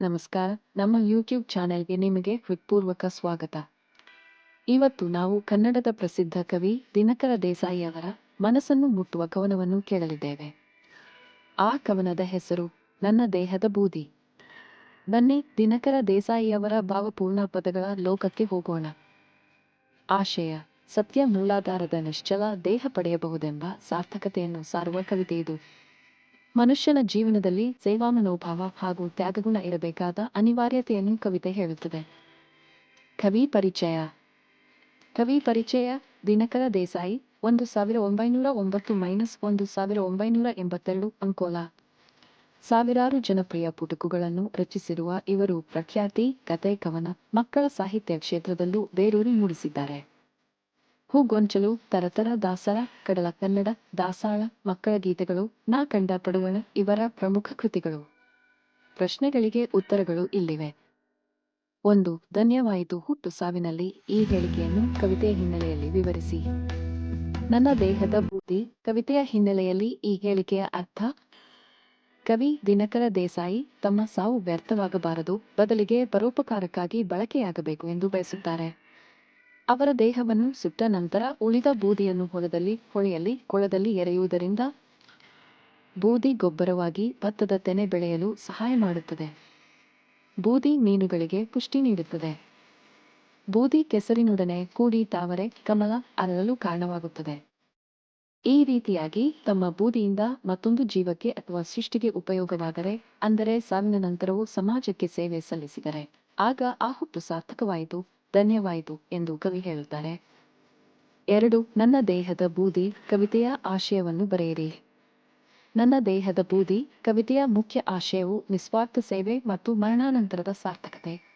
ನಮಸ್ಕಾರ, ನಮ್ಮ ಯೂಟ್ಯೂಬ್ ಚಾನೆಲ್ಗೆ ನಿಮಗೆ ಹೃತ್ಪೂರ್ವಕ ಸ್ವಾಗತ. ಇವತ್ತು ನಾವು ಕನ್ನಡದ ಪ್ರಸಿದ್ಧ ಕವಿ ದಿನಕರ ದೇಸಾಯಿ ಅವರ ಮನಸ್ಸನ್ನು ಮುಟ್ಟುವ ಕವನವನ್ನು ಕೇಳಲಿದ್ದೇವೆ. ಆ ಕವನದ ಹೆಸರು ನನ್ನ ದೇಹದ ಬೂದಿ ಬನ್ನಿ ದಿನಕರ ದೇಸಾಯಿ ಅವರ ಭಾವಪೂರ್ಣ ಪದಗಳ ಲೋಕಕ್ಕೆ ಹೋಗೋಣ. ಆಶಯ, ಸತ್ಯ ಮೂಲಾಧಾರದ ನಿಶ್ಚಲ ದೇಹ ಪಡೆಯಬಹುದೆಂಬ ಸಾರ್ಥಕತೆಯನ್ನು ಸಾರುವ ಕವಿತೆ ಇದು. ಮನುಷ್ಯನ ಜೀವನದಲ್ಲಿ ಸೇವಾ ಮನೋಭಾವ ಹಾಗೂ ತ್ಯಾಗಗುಣ ಇರಬೇಕಾದ ಅನಿವಾರ್ಯತೆಯನ್ನು ಕವಿತೆ ಹೇಳುತ್ತದೆ. ಕವಿ ಪರಿಚಯ. ಕವಿ ಪರಿಚಯ, ದಿನಕರ ದೇಸಾಯಿ, ಒಂದು ಸಾವಿರ ಒಂಬೈನೂರ ಒಂಬತ್ತು ಮೈನಸ್ ಒಂದು ಸಾವಿರ ಒಂಬೈನೂರ ಎಂಬತ್ತೆರಡು, ಅಂಕೋಲಾ. ಸಾವಿರಾರು ಜನಪ್ರಿಯ ಪುಟುಕುಗಳನ್ನು ರಚಿಸಿರುವ ಇವರು ಪ್ರಖ್ಯಾತಿ, ಕತೆ, ಕವನ, ಮಕ್ಕಳ ಸಾಹಿತ್ಯ ಕ್ಷೇತ್ರದಲ್ಲೂ ಬೇರೂರಿ ಮೂಡಿಸಿದ್ದಾರೆ. ಹೂಗೊಂಚಲು ತರತರ ದಾಸರ, ಕಡಲ ಕನ್ನಡ, ದಾಸಾಳ, ಮಕ್ಕಳ ಗೀತೆಗಳು, ನಾ ಕಂಡ ಪಡುವಣ, ಇವರ ಪ್ರಮುಖ ಕೃತಿಗಳು. ಪ್ರಶ್ನೆಗಳಿಗೆ ಉತ್ತರಗಳು ಇಲ್ಲಿವೆ. ಒಂದು, ಧನ್ಯವಾಯಿತು ಹುಟ್ಟು ಸಾವಿನಲ್ಲಿ, ಈ ಹೇಳಿಕೆಯನ್ನು ಕವಿತೆಯ ಹಿನ್ನೆಲೆಯಲ್ಲಿ ವಿವರಿಸಿ. ನನ್ನ ದೇಹದ ಬೂದಿ ಕವಿತೆಯ ಹಿನ್ನೆಲೆಯಲ್ಲಿ ಈ ಹೇಳಿಕೆಯ ಅರ್ಥ, ಕವಿ ದಿನಕರ ದೇಸಾಯಿ ತಮ್ಮ ಸಾವು ವ್ಯರ್ಥವಾಗಬಾರದು, ಬದಲಿಗೆ ಪರೋಪಕಾರಕ್ಕಾಗಿ ಬಳಕೆಯಾಗಬೇಕು ಎಂದು ಬಯಸುತ್ತಾರೆ. ಅವರ ದೇಹವನ್ನು ಸುಟ್ಟ ನಂತರ ಉಳಿದ ಬೂದಿಯನ್ನು ಹೊಲದಲ್ಲಿ, ಹೊಳೆಯಲ್ಲಿ, ಕೊಳದಲ್ಲಿ ಎರೆಯುವುದರಿಂದ ಬೂದಿ ಗೊಬ್ಬರವಾಗಿ ಭತ್ತದ ತೆನೆ ಬೆಳೆಯಲು ಸಹಾಯ ಮಾಡುತ್ತದೆ. ಬೂದಿ ಮೀನುಗಳಿಗೆ ಪುಷ್ಟಿ ನೀಡುತ್ತದೆ. ಬೂದಿ ಕೆಸರಿನೊಡನೆ ಕೂಡಿ ತಾವರೆ ಕಮಲ ಅರಳಲು ಕಾರಣವಾಗುತ್ತದೆ. ಈ ರೀತಿಯಾಗಿ ತಮ್ಮ ಬೂದಿಯಿಂದ ಮತ್ತೊಂದು ಜೀವಕ್ಕೆ ಅಥವಾ ಸೃಷ್ಟಿಗೆ ಉಪಯೋಗವಾದರೆ, ಅಂದರೆ ಸಾವಿನ ನಂತರವೂ ಸಮಾಜಕ್ಕೆ ಸೇವೆ ಸಲ್ಲಿಸಿದರೆ, ಆಗ ಆ ಹುಟ್ಟು ಸಾರ್ಥಕವಾಯಿತು ಧನ್ಯವಾಯಿತು ಎಂದು ಕವಿ ಹೇಳುತ್ತಾರೆ. ಎರಡು, ನನ್ನ ದೇಹದ ಬೂದಿ ಕವಿತೆಯ ಆಶಯವನ್ನು ಬರೆಯಿರಿ. ನನ್ನ ದೇಹದ ಬೂದಿ ಕವಿತೆಯ ಮುಖ್ಯ ಆಶಯವು ನಿಸ್ವಾರ್ಥ ಸೇವೆ ಮತ್ತು ಮರಣಾನಂತರದ ಸಾರ್ಥಕತೆ.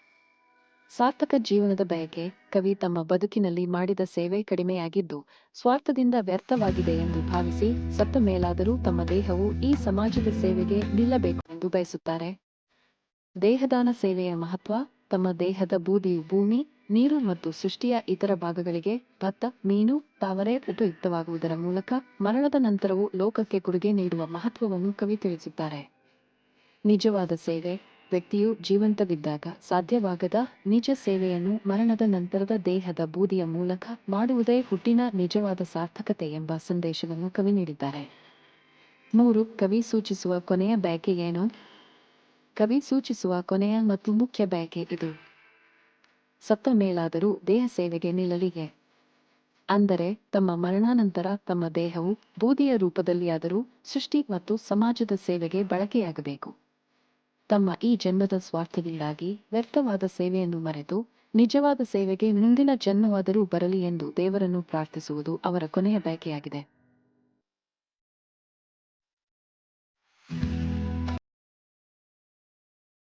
ಸಾರ್ಥಕ ಜೀವನದ ಬಯಕೆ ಕವಿ ತಮ್ಮ ಬದುಕಿನಲ್ಲಿ ಮಾಡಿದ ಸೇವೆ ಕಡಿಮೆಯಾಗಿದ್ದು, ಸ್ವಾರ್ಥದಿಂದ ವ್ಯರ್ಥವಾಗಿದೆ ಎಂದು ಭಾವಿಸಿ ಸತ್ತ ಮೇಲಾದರೂ ತಮ್ಮ ದೇಹವು ಈ ಸಮಾಜದ ಸೇವೆಗೆ ನಿಲ್ಲಬೇಕು ಎಂದು ಬಯಸುತ್ತಾರೆ. ದೇಹದಾನ ಸೇವೆಯ ಮಹತ್ವ, ತಮ್ಮ ದೇಹದ ಬೂದಿಯು ಭೂಮಿ ನೀರು ಮತ್ತು ಸೃಷ್ಟಿಯ ಇತರ ಭಾಗಗಳಿಗೆ ಭತ್ತ, ಮೀನು, ತಾವರೆ ಉಪಯುಕ್ತವಾಗುವುದರ ಮೂಲಕ ಮರಣದ ನಂತರವೂ ಲೋಕಕ್ಕೆ ಕೊಡುಗೆ ನೀಡುವ ಮಹತ್ವವನ್ನು ಕವಿ ತಿಳಿಸಿದ್ದಾರೆ. ನಿಜವಾದ ಸೇವೆ, ವ್ಯಕ್ತಿಯು ಜೀವಂತವಿದ್ದಾಗ ಸಾಧ್ಯವಾಗದ ನಿಜ ಸೇವೆಯನ್ನು ಮರಣದ ನಂತರದ ದೇಹದ ಬೂದಿಯ ಮೂಲಕ ಮಾಡುವುದೇ ಹುಟ್ಟಿನ ನಿಜವಾದ ಸಾರ್ಥಕತೆ ಎಂಬ ಸಂದೇಶವನ್ನು ಕವಿ ನೀಡಿದ್ದಾರೆ. ಮೂರು, ಕವಿ ಸೂಚಿಸುವ ಕೊನೆಯ ಬಯಕೆ ಏನು? ಕವಿ ಸೂಚಿಸುವ ಕೊನೆಯ ಮತ್ತು ಮುಖ್ಯ ಬಯಕೆ ಇದು. ಸತ್ತ ಮೇಲಾದರೂ ದೇಹ ಸೇವೆಗೆ ನಿಲ್ಲಲಿಗೆ. ಅಂದರೆ ತಮ್ಮ ಮರಣಾನಂತರ ತಮ್ಮ ದೇಹವು ಬೂದಿಯ ರೂಪದಲ್ಲಿಯಾದರೂ ಸೃಷ್ಟಿ ಮತ್ತು ಸಮಾಜದ ಸೇವೆಗೆ ಬಳಕೆಯಾಗಬೇಕು. ತಮ್ಮ ಈ ಜನ್ಮದ ಸ್ವಾರ್ಥದಿಂದಾಗಿ ವ್ಯರ್ಥವಾದ ಸೇವೆಯನ್ನು ಮರೆತು ನಿಜವಾದ ಸೇವೆಗೆ ಮುಂದಿನ ಜನ್ಮವಾದರೂ ಬರಲಿ ಎಂದು ದೇವರನ್ನು ಪ್ರಾರ್ಥಿಸುವುದು ಅವರ ಕೊನೆಯ ಬಯಕೆಯಾಗಿದೆ.